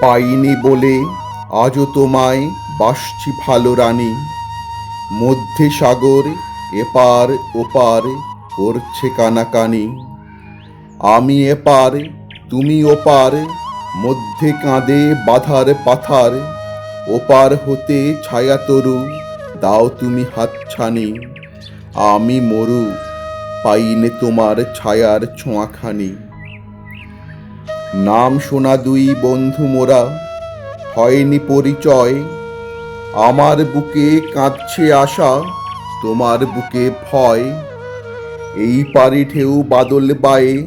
পাইনি বলে আজও তোমায় বাসছি ভালো রানী। মধ্যে সাগর, এপার ওপার করছে কানাকানি। আমি এপার, তুমি ওপার, মধ্যে কাঁদে বাধার পাথার। ওপার হতে ছায়া তরু, দাও তুমি হাতছানি। আমি মরু, পাইনে তোমার ছায়ার ছোঁয়াখানি। নাম শোনা দুই বন্ধু মোরা, হয়নি পরিচয়। আমার বুকে কাঁদছে আশা, তোমার বুকে ভয়। এই পারি ঢেউ বাদল বায়ে,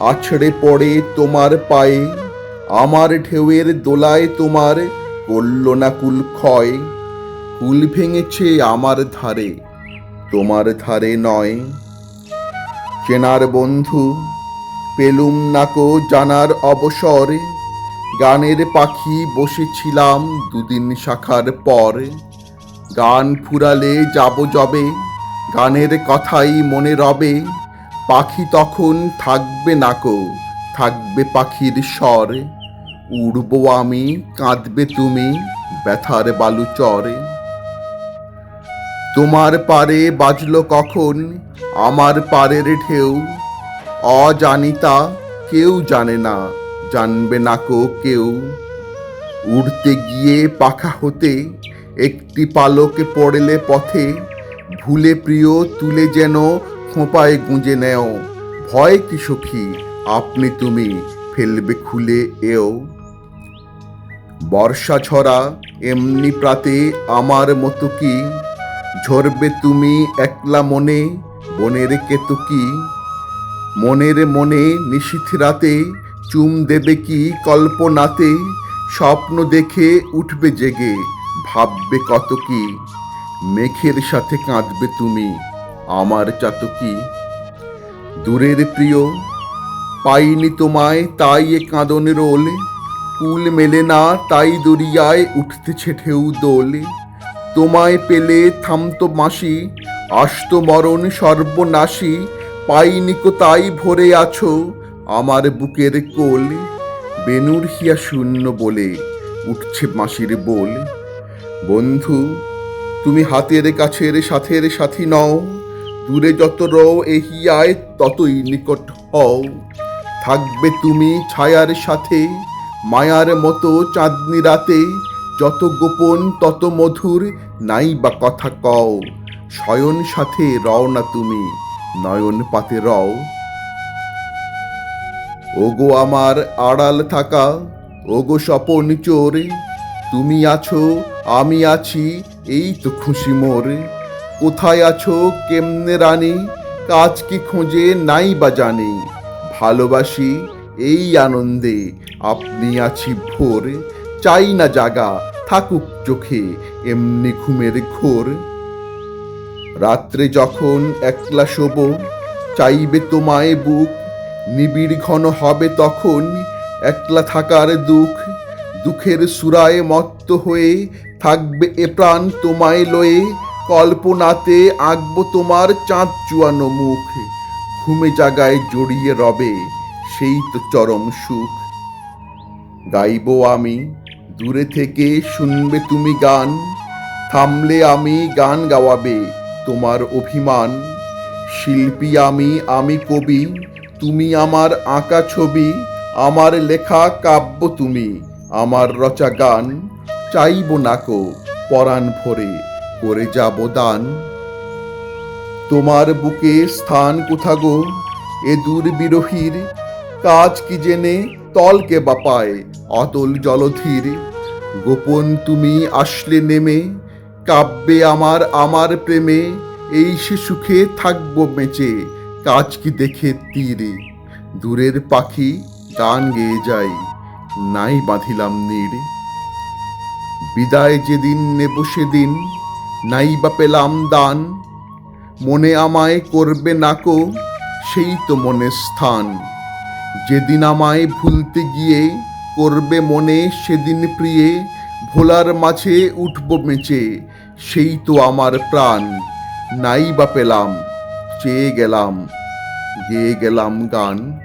আছড়ে পড়ে তোমার পায়ে। আমার ঢেউয়ের দোলায় তোমার করল না কুল ক্ষয়। কুল ভেঙেছে আমার ধারে, তোমার ধারে নয়। চেনার বন্ধু পেলুম নাকো জানার অবসর। গানের পাখি বসেছিলাম দুদিন শাখার পর। গান ফুরালে যাব যবে, গানের কথাই মনে রবে। পাখি তখন থাকবে নাকো থাকবে পাখির স্বর। উড়বো আমি, কাঁদবে তুমি ব্যথার বালু চরে। তোমার পারে বাজলো কখন, আমার পারের ঢেউ। অজানিতা কেউ জানে না, জানবে না কো কেউ। উড়তে গিয়ে পাখা হতে একটি পালকে পড়লে পথে, ভুলে প্রিয় তুলে যেন খোঁপায় গুঁজে নেও। ভয় কি সখী, আপনি তুমি ফেলবে খুলে এও। বর্ষা ছড়া এমনি প্রাতে আমার মতো কি? ঝরবে তুমি একলা মনে বনের কেতুকি মনের মনে নিশীথ রাতে চুম দেবে কি কল্পনাতে? স্বপ্ন দেখে উঠবে জেগে, ভাববে কত কি? মেঘের সাথে কাঁদবে তুমি, আমার চাতকি। দূরের প্রিয়, পাইনি তোমায় তাই এ কাঁদন রোল, কুল মেলে না তাই দরিয়ায় উঠতেছে ঢেউ দোল। তোমায় পেলে থামতো মাসি, আসতো মরণ সর্বনাশী পাইনি তাই ভরে আছো? আমার বুকের কোল বেনুর হিয়া শূন্য বলে উঠছে মাসির বোল। বন্ধু, তুমি হাতের কাছের সাথের সাথী নও। দূরে যত রও এহিয়ায় ততই নিকট হও। থাকবে তুমি ছায়ার সাথে, মায়ার মতো চাঁদনি রাতে। যত গোপন, তত মধুর নাই বা কথা কও। শয়ন সাথে রও না তুমি। নয়ন পাতে রও। ওগো আমার আড়াল থাকা, ওগো স্বপন চোর, তুমি আছো, আমি আছি, এই তো খুশি মোর। কোথায় আছো, কেমনে রানী, কাজ কি খোঁজে নাই বা জানি। ভালোবাসি এই আনন্দে, আপনি আছি ভোর। চাই না জাগা, থাকুক চোখে, এমনি ঘুমের ঘোর। রাত্রে যখন একলা শোব, চাইবে তোমায় বুক, নিবিড় ঘন হবে তখন একলা থাকার দুঃখ, দুঃখের সুরায় মত্ত হয়ে থাকবে এ প্রাণ তোমায় লয়ে, কল্পনাতে আঁকবো তোমার চাঁদ চুয়ানো মুখ, ঘুমে জাগায় জড়িয়ে রবে সেই তো চরম সুখ। গাইবো আমি, দূরে থেকে শুনবে তুমি গান, থামলে আমি গান গাওয়াবে তোমার অভিমান। শিল্পী আমি আমি কবি, তুমি আমার আঁকা ছবি, আমার লেখা কাব্য তুমি, আমার রচা গান। চাইব নাকো পরাণ ভরে, করে যাব দান। তোমার বুকে স্থান কোথা গো? এ দূর বিরহীর, কাজ কি জেনে তলকে বাপায় অতল জলধীর, গোপন তুমি আসলে নেমে কাব্যে আমার আমার প্রেমে এই সে সুখে থাকব বেঁচে, কাজ কি দেখে তীরে। দূরের পাখি গান গেয়ে যাই নাই বাঁধিলাম নীড়ে। বিদায় যেদিন নেব সেদিন, নাই বা পেলাম দান। মনে আমায় করবে নাকো সেই তো মনের স্থান। যেদিন আমায় ভুলতে গিয়ে করবে মনে, সেদিন প্রিয়ে ভোলার মাঝে উঠব মেচে সেই তো আমার প্রাণ। নাই বা পেলাম চেয়ে গেলাম গেয়ে গেলাম গান।